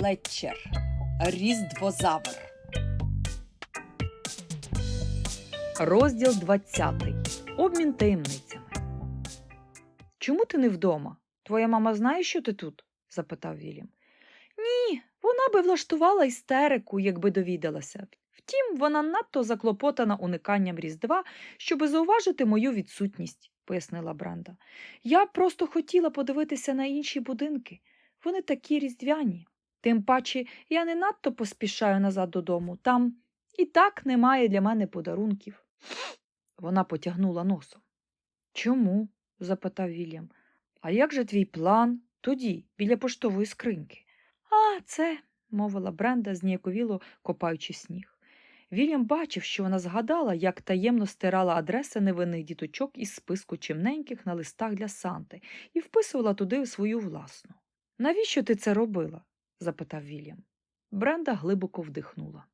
Флетчер. Різдвозавр. Розділ 20. Обмін таємницями. Чому ти не вдома? Твоя мама знає, що ти тут? запитав Вільям. Ні, вона би влаштувала істерику, якби довідалася. Втім, вона надто заклопотана униканням Різдва, щоби зауважити мою відсутність, пояснила Бранда. Я просто хотіла подивитися на інші будинки. Вони такі різдвяні. Тим паче я не надто поспішаю назад додому. Там і так немає для мене подарунків. Вона потягнула носом. Чому? запитав Вільям. А як же твій план тоді, біля поштової скриньки? А, це, мовила Бренда, зніяковіло копаючи сніг. Вільям бачив, що вона згадала, як таємно стирала адреси невинних діточок із списку чимненьких на листах для Санти і вписувала туди свою власну. Навіщо ти це робила? Запитав Вільям. Бренда глибоко вдихнула.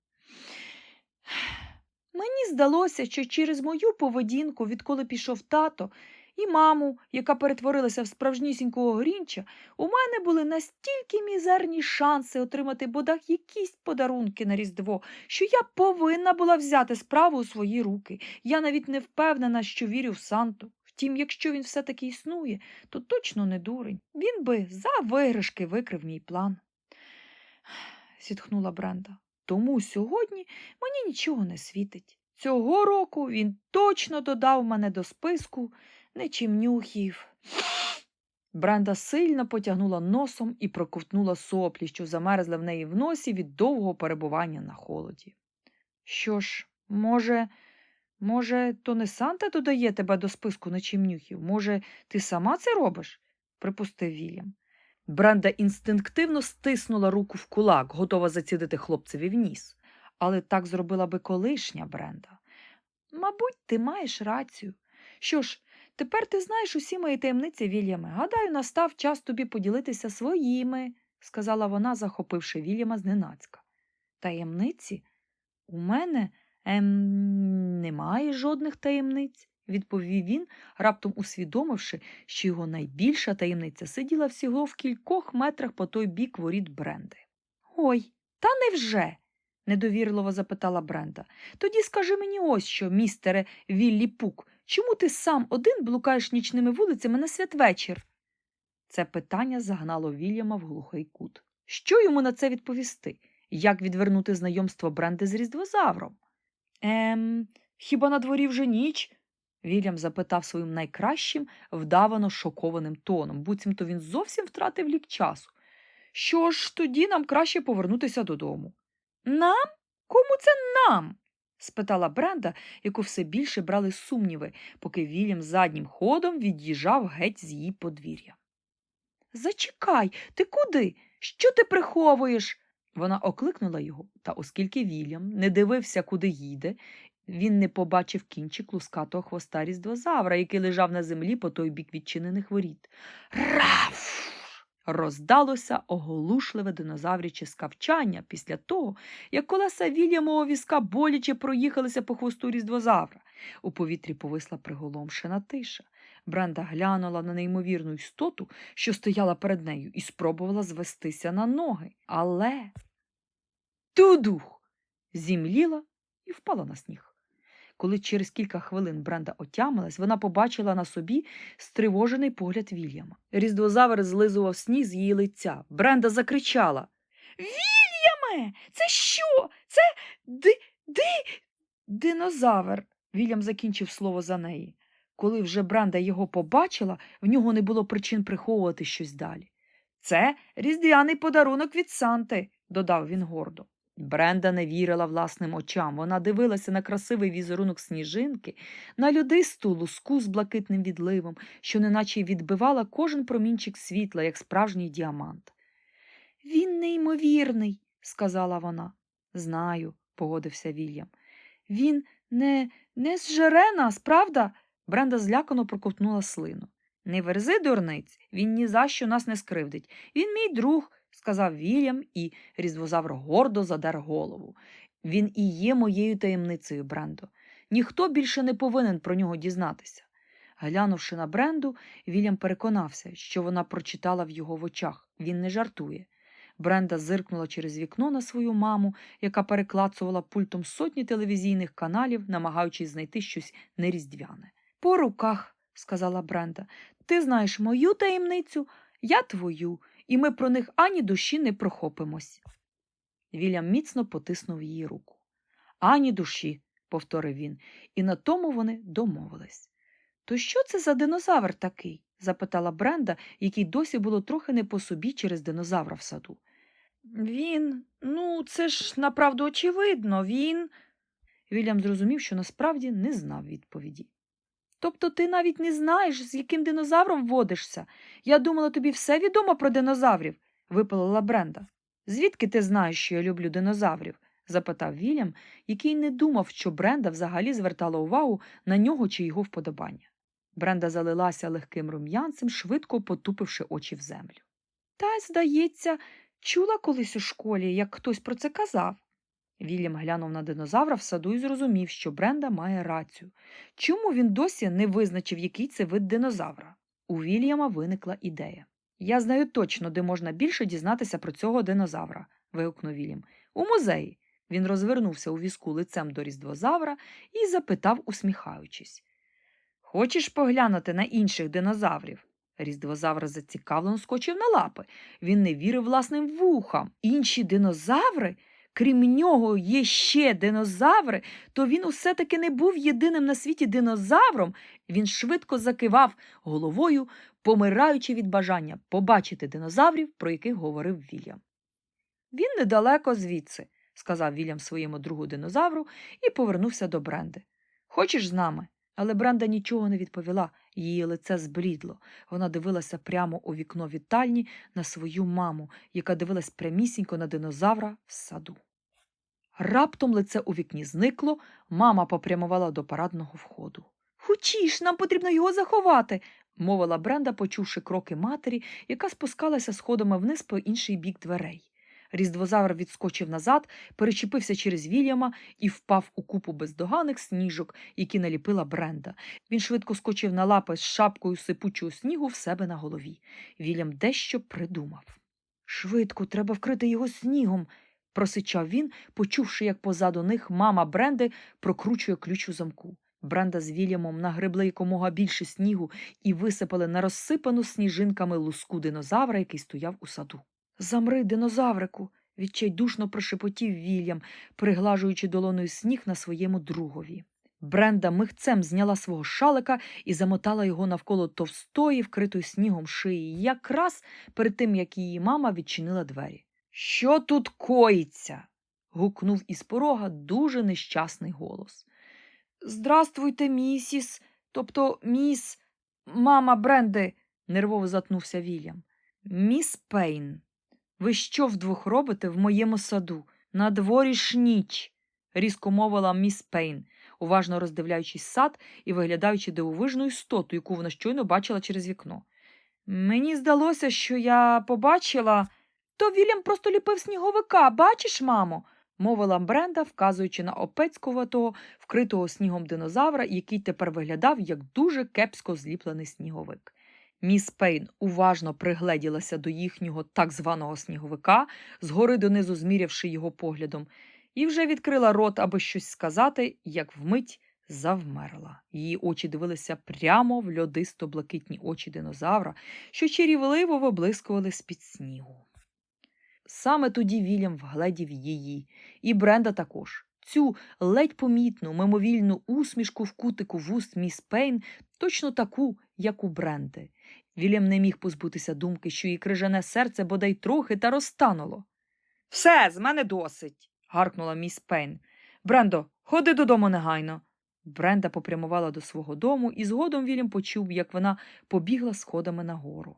Мені здалося, що через мою поведінку, відколи пішов тато, і маму, яка перетворилася в справжнісінького грінча, у мене були настільки мізерні шанси отримати бодай якісь подарунки на Різдво, що я повинна була взяти справу у свої руки. Я навіть не впевнена, що вірю в Санту. Втім, якщо він все-таки існує, то точно не дурень. Він би за виграшки викрив мій план. Зітхнула Бренда. Тому сьогодні мені нічого не світить. Цього року він точно додав мене до списку нечимнюхів. Бренда сильно потягнула носом і проковтнула соплі, що замерзли в неї в носі від довгого перебування на холоді. Що ж, може, може, то не Санта додає тебе до списку нечимнюхів? Може, ти сама це робиш? припустив Вільям. Бренда інстинктивно стиснула руку в кулак, готова зацідити хлопцеві в ніс. Але так зробила би колишня Бренда. Мабуть, ти маєш рацію. Що ж, тепер ти знаєш усі мої таємниці, Вільяме. Гадаю, настав час тобі поділитися своїми, сказала вона, захопивши Вільяма зненацька. Таємниці? У мене ем, немає жодних таємниць, відповів він, раптом усвідомивши, що його найбільша таємниця сиділа всього в кількох метрах по той бік воріт Бренди. Ой, та невже? недовірливо запитала Бренда. Тоді скажи мені ось що, містере Віллі Пук, чому ти сам один блукаєш нічними вулицями на святвечір? Це питання загнало Вільяма в глухий кут. Що йому на це відповісти? Як відвернути знайомство Бренди з різдвозавром? Ем, хіба на дворі вже ніч? Вільям запитав своїм найкращим, вдавано шокованим тоном, буцімто він зовсім втратив лік часу. Що ж, тоді нам краще повернутися додому. Нам? Кому це нам? спитала Бренда, яку все більше брали сумніви, поки Вільям заднім ходом від'їжджав геть з її подвір'я. Зачекай, ти куди? Що ти приховуєш? Вона окликнула його, та оскільки Вільям не дивився, куди їде, він не побачив кінчик лускатого хвоста різдвозавра, який лежав на землі по той бік відчинених воріт. Раф! Роздалося оголушливе динозавряче скавчання після того, як колеса Вільямового візка боляче проїхалися по хвосту різдвозавра. У повітрі повисла приголомшена тиша. Бренда глянула на неймовірну істоту, що стояла перед нею, і спробувала звестися на ноги. Але тудух зімліла і впала на сніг. Коли через кілька хвилин Бренда отямилась, вона побачила на собі стривожений погляд Вільяма. Різдвозавр злизував сніг з її лиця. Бренда закричала Вільяме, це що? Це ди. ди. Динозавр. Вільям закінчив слово за неї. Коли вже Бренда його побачила, в нього не було причин приховувати щось далі. Це різдвяний подарунок від Санти, додав він гордо. Бренда не вірила власним очам. Вона дивилася на красивий візерунок сніжинки, на людисту луску з блакитним відливом, що неначе відбивала кожен промінчик світла, як справжній діамант. Він неймовірний, сказала вона. Знаю, погодився Вільям. Він не, не зжере нас, правда? Бренда злякано проковтнула слину. Не верзи, дурниць, він ні за що нас не скривдить. Він мій друг, сказав Вільям, і різдвозавр гордо задер голову. Він і є моєю таємницею, Брендо. Ніхто більше не повинен про нього дізнатися. Глянувши на Бренду, Вільям переконався, що вона прочитала в його в очах. Він не жартує. Бренда зиркнула через вікно на свою маму, яка переклацувала пультом сотні телевізійних каналів, намагаючись знайти щось неріздвяне. По руках, сказала Бренда. Ти знаєш мою таємницю, я твою, і ми про них ані душі не прохопимось. Вільям міцно потиснув її руку. Ані душі, повторив він, і на тому вони домовились. То що це за динозавр такий? запитала Бренда, якій досі було трохи не по собі через динозавра в саду. Він, ну, це ж направду очевидно, він. Вільям зрозумів, що насправді не знав відповіді. Тобто ти навіть не знаєш, з яким динозавром водишся. Я думала, тобі все відомо про динозаврів, випалила Бренда. Звідки ти знаєш, що я люблю динозаврів? запитав Вільям, який не думав, що Бренда взагалі звертала увагу на нього чи його вподобання. Бренда залилася легким рум'янцем, швидко потупивши очі в землю. Та, здається, чула колись у школі, як хтось про це казав. Вільям глянув на динозавра в саду і зрозумів, що Бренда має рацію. Чому він досі не визначив, який це вид динозавра? У Вільяма виникла ідея. Я знаю точно, де можна більше дізнатися про цього динозавра, вигукнув Вільям. У музеї. Він розвернувся у візку лицем до різдвозавра і запитав, усміхаючись. Хочеш поглянути на інших динозаврів? Різдвозавр зацікавлено скочив на лапи. Він не вірив власним вухам. Інші динозаври? Крім нього є ще динозаври, то він усе таки не був єдиним на світі динозавром. Він швидко закивав головою, помираючи від бажання побачити динозаврів, про яких говорив Вільям. Він недалеко звідси, сказав Вільям своєму другу динозавру і повернувся до Бренди. Хочеш з нами? Але Бренда нічого не відповіла, її лице зблідло. Вона дивилася прямо у вікно вітальні на свою маму, яка дивилась прямісінько на динозавра в саду. Раптом лице у вікні зникло, мама попрямувала до парадного входу. Хучіш, нам потрібно його заховати, мовила Бренда, почувши кроки матері, яка спускалася сходами вниз по інший бік дверей. Різдвозавр відскочив назад, перечепився через Вільяма і впав у купу бездоганих сніжок, які наліпила Бренда. Він швидко скочив на лапи з шапкою сипучого снігу в себе на голові. Вільям дещо придумав. Швидко, треба вкрити його снігом, просичав він, почувши, як позаду них мама Бренди прокручує ключ у замку. Бренда з Вільямом нагребли якомога більше снігу і висипали на розсипану сніжинками луску динозавра, який стояв у саду. Замри, динозаврику, відчайдушно прошепотів Вільям, приглажуючи долоною сніг на своєму другові. Бренда михцем зняла свого шалика і замотала його навколо товстої, вкритої снігом шиї, якраз перед тим, як її мама відчинила двері. Що тут коїться? гукнув із порога дуже нещасний голос. Здрастуйте, місіс, тобто міс, мама Бренди, нервово затнувся Вільям. Міс Пейн, ви що вдвох робите в моєму саду? На дворі ж ніч, різко мовила міс Пейн, уважно роздивляючись сад і виглядаючи дивовижну істоту, яку вона щойно бачила через вікно. Мені здалося, що я побачила. То Вільям просто ліпив сніговика, бачиш, мамо? мовила Бренда, вказуючи на опецькуватого, вкритого снігом динозавра, який тепер виглядав як дуже кепсько зліплений сніговик. Міс Пейн уважно пригледілася до їхнього так званого сніговика, згори донизу змірявши його поглядом, і вже відкрила рот, аби щось сказати, як вмить завмерла. Її очі дивилися прямо в льодисто блакитні очі динозавра, що чарівливо виблискували з-під снігу. Саме тоді Вільям вгледів її, і Бренда також. Цю ледь помітну, мимовільну усмішку в кутику вуст міс Пейн, точно таку, як у Бренди. Вільям не міг позбутися думки, що її крижане серце бодай трохи та розтануло. Все, з мене досить. гаркнула міс Пейн. Брендо, ходи додому негайно. Бренда попрямувала до свого дому, і згодом Вільям почув, як вона побігла сходами нагору.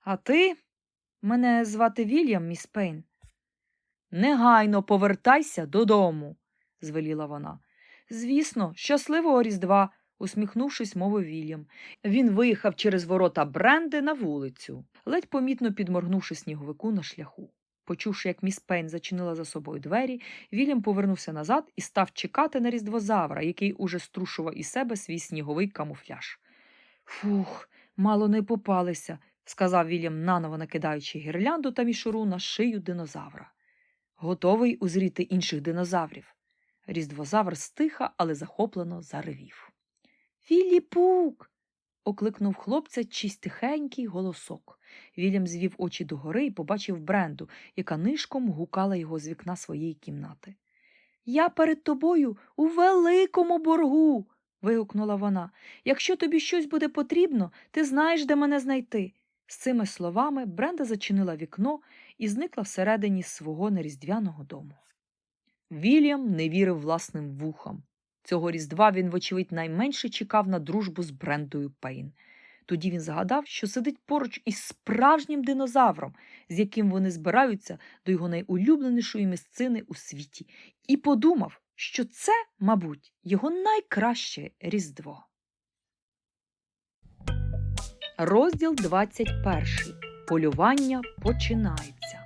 А ти? Мене звати Вільям, міс Пейн. Негайно повертайся додому, звеліла вона. Звісно, щасливого Різдва, усміхнувшись, мовив Вільям. Він виїхав через ворота Бренди на вулицю, ледь помітно підморгнувши сніговику на шляху. Почувши, як міс Пейн зачинила за собою двері, Вільям повернувся назад і став чекати на різдвозавра, який уже струшував із себе свій сніговий камуфляж. Фух, мало не попалися, сказав Вільям, наново накидаючи гірлянду та мішуру на шию динозавра. Готовий узріти інших динозаврів. Різдвозавр стиха, але захоплено заревів. Філіпук. окликнув хлопця чийсь тихенький голосок. Вільям звів очі догори і побачив Бренду, яка нишком гукала його з вікна своєї кімнати. Я перед тобою у великому боргу. вигукнула вона. Якщо тобі щось буде потрібно, ти знаєш, де мене знайти. З цими словами Бренда зачинила вікно і зникла всередині свого неріздвяного дому. Вільям не вірив власним вухам. Цього різдва він, вочевидь, найменше чекав на дружбу з Брендою Пейн. Тоді він згадав, що сидить поруч із справжнім динозавром, з яким вони збираються до його найулюбленішої місцини у світі, і подумав, що це, мабуть, його найкраще різдво. Розділ 21. Полювання починається.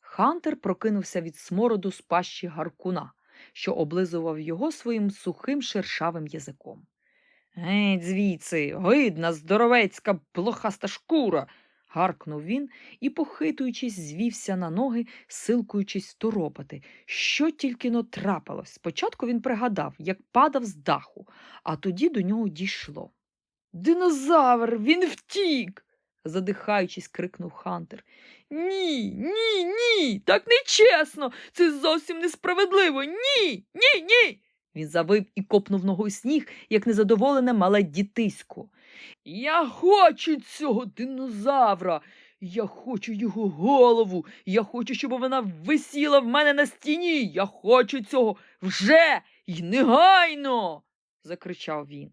Хантер прокинувся від смороду з пащі гаркуна, що облизував його своїм сухим шершавим язиком. Геть звідси, гидна, здоровецька, блохаста шкура. гаркнув він і, похитуючись, звівся на ноги, силкуючись второпати. Що тільки но трапилось. Спочатку він пригадав, як падав з даху, а тоді до нього дійшло. Динозавр, він втік. задихаючись, крикнув Хантер. Ні, ні, ні, так нечесно. Це зовсім несправедливо. Ні, ні, ні. Він завив і копнув ногою сніг, як незадоволене мале дітисько. Я хочу цього динозавра. Я хочу його голову. Я хочу, щоб вона висіла в мене на стіні. Я хочу цього вже й негайно. закричав він.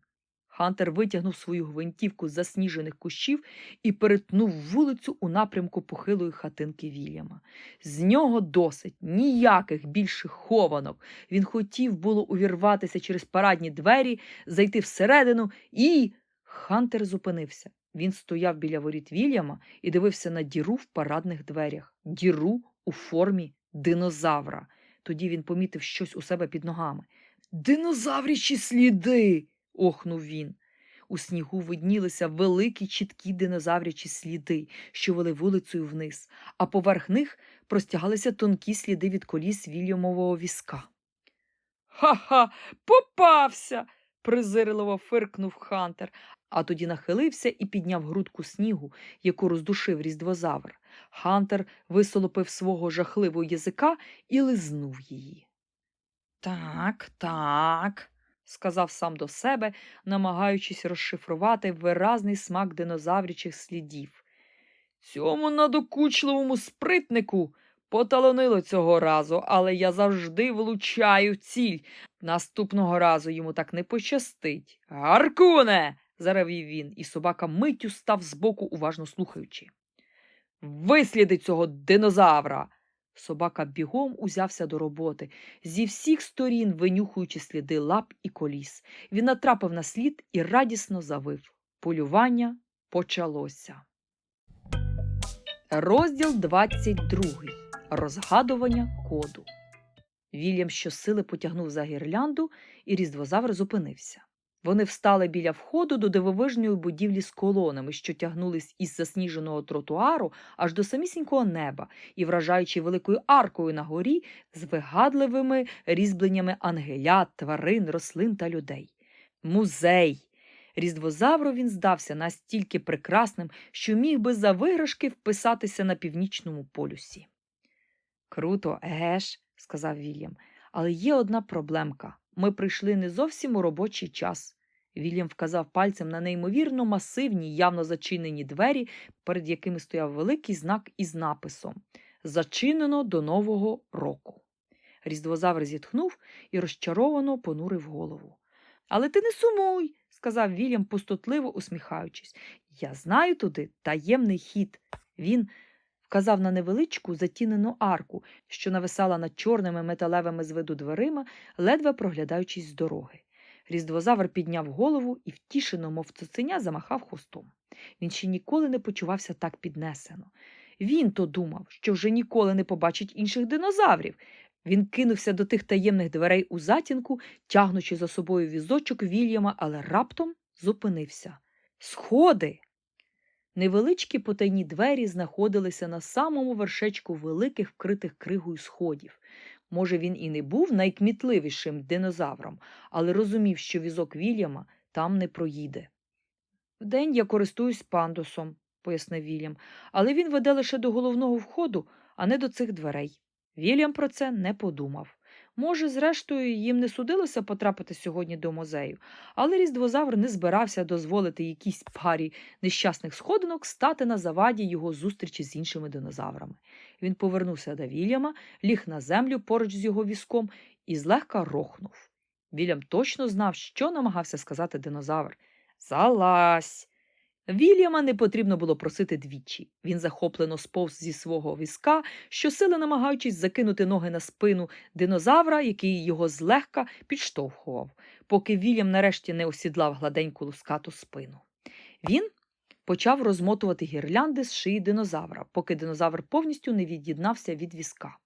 Хантер витягнув свою гвинтівку з засніжених кущів і перетнув вулицю у напрямку похилої хатинки Вільяма. З нього досить ніяких більших хованок. Він хотів було увірватися через парадні двері, зайти всередину і. Хантер зупинився. Він стояв біля воріт Вільяма і дивився на діру в парадних дверях, діру у формі динозавра. Тоді він помітив щось у себе під ногами. Динозаврячі сліди. Охнув він. У снігу виднілися великі чіткі динозаврячі сліди, що вели вулицею вниз, а поверх них простягалися тонкі сліди від коліс Вільямового візка. Ха-ха, попався. презирливо фиркнув Хантер, а тоді нахилився і підняв грудку снігу, яку роздушив різдвозавр. Хантер висолопив свого жахливого язика і лизнув її. Так, так, сказав сам до себе, намагаючись розшифрувати виразний смак динозаврячих слідів. Цьому надокучливому спритнику поталонило цього разу, але я завжди влучаю ціль. Наступного разу йому так не пощастить. Гаркуне. заревів він, і собака миттю став збоку, уважно слухаючи. Висліди цього динозавра. Собака бігом узявся до роботи, зі всіх сторін винюхуючи сліди лап і коліс. Він натрапив на слід і радісно завив. Полювання почалося. Розділ 22. Розгадування коду. Вільям щосили потягнув за гірлянду, і різдвозавр зупинився. Вони встали біля входу до дивовижної будівлі з колонами, що тягнулись із засніженого тротуару аж до самісінького неба і, вражаючи великою аркою на горі, з вигадливими різьбленнями ангелят, тварин, рослин та людей. Музей! Різдвозавру він здався настільки прекрасним, що міг би за виграшки вписатися на північному полюсі. Круто, егеш, сказав Вільям, але є одна проблемка. Ми прийшли не зовсім у робочий час. Вільям вказав пальцем на неймовірно масивні, явно зачинені двері, перед якими стояв великий знак із написом Зачинено до Нового року. Різдвозавр зітхнув і розчаровано понурив голову. Але ти не сумуй, сказав Вільям, пустотливо усміхаючись. Я знаю туди таємний хід. Він вказав на невеличку затінену арку, що нависала над чорними металевими з виду дверима, ледве проглядаючись з дороги. Різдвозавр підняв голову і втішено, мов цуценя, замахав хвостом. Він ще ніколи не почувався так піднесено. Він то думав, що вже ніколи не побачить інших динозаврів. Він кинувся до тих таємних дверей у затінку, тягнучи за собою візочок Вільяма, але раптом зупинився. Сходи. Невеличкі потайні двері знаходилися на самому вершечку великих вкритих кригою сходів. Може, він і не був найкмітливішим динозавром, але розумів, що візок Вільяма там не проїде. Вдень я користуюсь пандусом, пояснив Вільям, але він веде лише до головного входу, а не до цих дверей. Вільям про це не подумав. Може, зрештою, їм не судилося потрапити сьогодні до музею, але різдвозавр не збирався дозволити якійсь парі нещасних сходинок стати на заваді його зустрічі з іншими динозаврами. Він повернувся до Вільяма, ліг на землю поруч з його візком і злегка рохнув. Вільям точно знав, що намагався сказати динозавр. Залазь. Вільяма не потрібно було просити двічі. Він захоплено сповз зі свого візка, щосили намагаючись закинути ноги на спину динозавра, який його злегка підштовхував, поки Вільям нарешті не осідлав гладеньку лускату спину. Він почав розмотувати гірлянди з шиї динозавра, поки динозавр повністю не від'єднався від візка.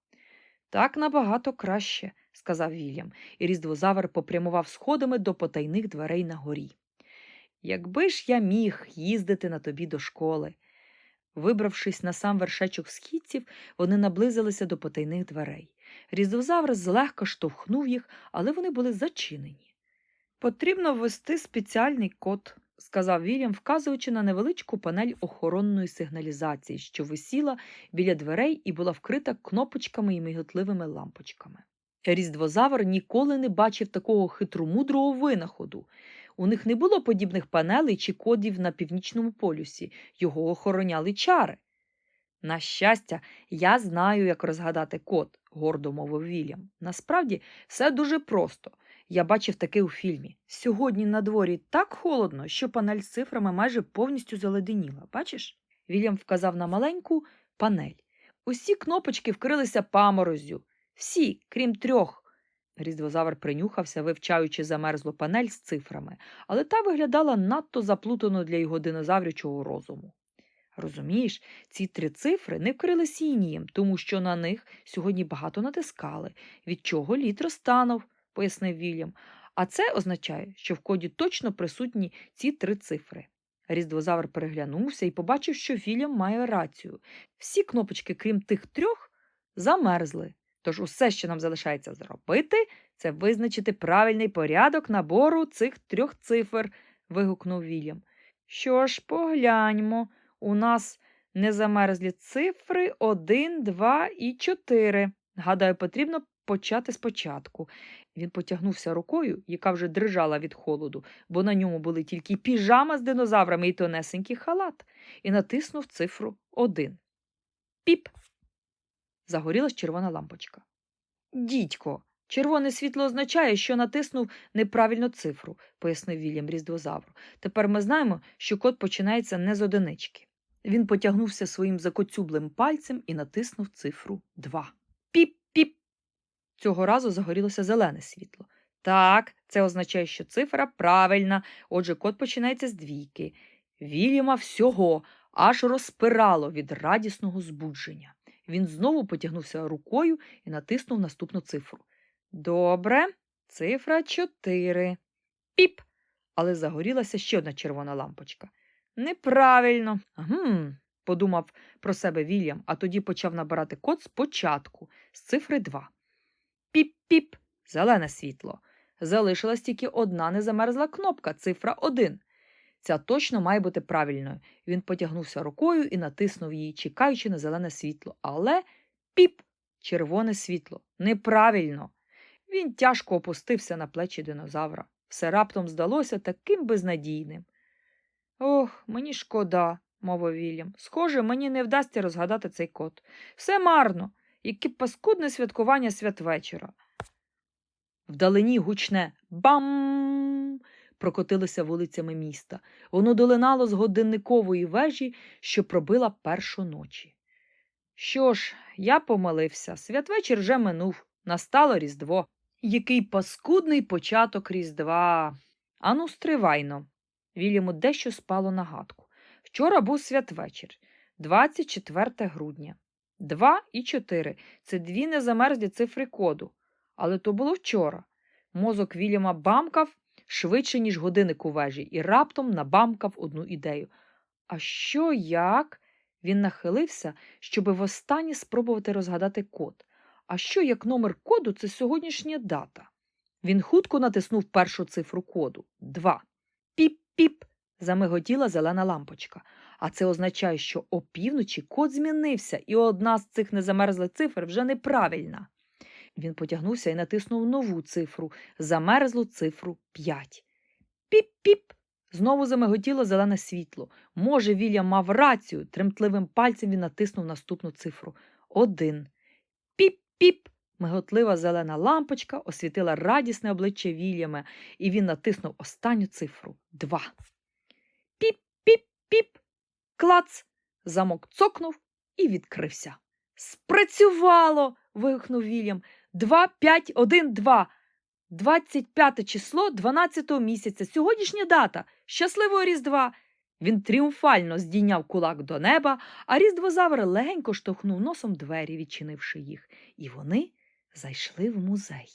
Так набагато краще, сказав Вільям, і різдвозавр попрямував сходами до потайних дверей на горі. Якби ж я міг їздити на тобі до школи. Вибравшись на сам вершечок східців, вони наблизилися до потайних дверей. Різдвозавр злегка штовхнув їх, але вони були зачинені. Потрібно ввести спеціальний код, сказав Вільям, вказуючи на невеличку панель охоронної сигналізації, що висіла біля дверей і була вкрита кнопочками і миготливими лампочками. Різдвозавр ніколи не бачив такого хитромудрого винаходу. У них не було подібних панелей чи кодів на північному полюсі, його охороняли чари. На щастя, я знаю, як розгадати код, гордо мовив Вільям. Насправді, все дуже просто. Я бачив таке у фільмі. Сьогодні на дворі так холодно, що панель з цифрами майже повністю заледеніла. Бачиш? Вільям вказав на маленьку панель. Усі кнопочки вкрилися паморозю. Всі, крім трьох. Різдвозавр принюхався, вивчаючи замерзлу панель з цифрами, але та виглядала надто заплутано для його динозаврячого розуму. Розумієш, ці три цифри не вкрили сінієм, тому що на них сьогодні багато натискали, від чого лід розтанув, пояснив Вільям. А це означає, що в коді точно присутні ці три цифри. Різдвозавр переглянувся і побачив, що Вільям має рацію. Всі кнопочки, крім тих трьох, замерзли. Тож усе, що нам залишається зробити, це визначити правильний порядок набору цих трьох цифр, вигукнув Вільям. Що ж, погляньмо, у нас не замерзлі цифри 1, 2 і 4. Гадаю, потрібно почати спочатку. Він потягнувся рукою, яка вже дрижала від холоду, бо на ньому були тільки піжама з динозаврами і тонесенький халат, і натиснув цифру 1. Піп. Загорілась червона лампочка. Дідько, червоне світло означає, що натиснув неправильно цифру, пояснив Вільям різдвозавру. Тепер ми знаємо, що код починається не з одинички. Він потягнувся своїм закоцюблим пальцем і натиснув цифру 2. Піп-піп. Цього разу загорілося зелене світло. Так, це означає, що цифра правильна, отже, код починається з двійки. Вільяма всього аж розпирало від радісного збудження. Він знову потягнувся рукою і натиснув наступну цифру. Добре, цифра 4. Піп. Але загорілася ще одна червона лампочка. Неправильно. Гм, подумав про себе Вільям, а тоді почав набирати код спочатку, з цифри 2. Піп-піп, зелене світло. Залишилась тільки одна незамерзла кнопка, цифра 1. Ця точно має бути правильною. Він потягнувся рукою і натиснув її, чекаючи на зелене світло. Але піп, червоне світло. Неправильно. Він тяжко опустився на плечі динозавра. Все раптом здалося таким безнадійним. Ох, мені шкода, мовив Вільям. Схоже, мені не вдасться розгадати цей код. Все марно, яке паскудне святкування святвечора. Вдалині гучне бам прокотилося вулицями міста. Воно долинало з годинникової вежі, що пробила першу ночі. Що ж, я помилився, святвечір вже минув, настало Різдво. Який паскудний початок Різдва. Ану, стривайно. Вільяму дещо спало на гадку. Вчора був святвечір, 24 грудня. Два і чотири це дві незамерзлі цифри коду. Але то було вчора. Мозок Вільяма бамкав швидше, ніж годинник у вежі, і раптом набамкав одну ідею. А що як? Він нахилився, щоби востаннє спробувати розгадати код. А що як номер коду це сьогоднішня дата? Він хутко натиснув першу цифру коду два. Піп-піп. замиготіла зелена лампочка. А це означає, що опівночі код змінився, і одна з цих незамерзлих цифр вже неправильна. Він потягнувся і натиснув нову цифру, замерзлу цифру 5. Піп-піп. Знову замиготіло зелене світло. Може, Вільям мав рацію. Тремтливим пальцем він натиснув наступну цифру. Один. Піп-піп. Миготлива зелена лампочка освітила радісне обличчя Вільяма, і він натиснув останню цифру два. Піп-піп-піп. Клац. Замок цокнув і відкрився. Спрацювало. вигукнув Вільям. Два, п'ять, один, два. 25 число 12 місяця. Сьогоднішня дата. Щасливого Різдва. Він тріумфально здійняв кулак до неба, а різдвозавр легенько штовхнув носом двері, відчинивши їх, і вони зайшли в музей.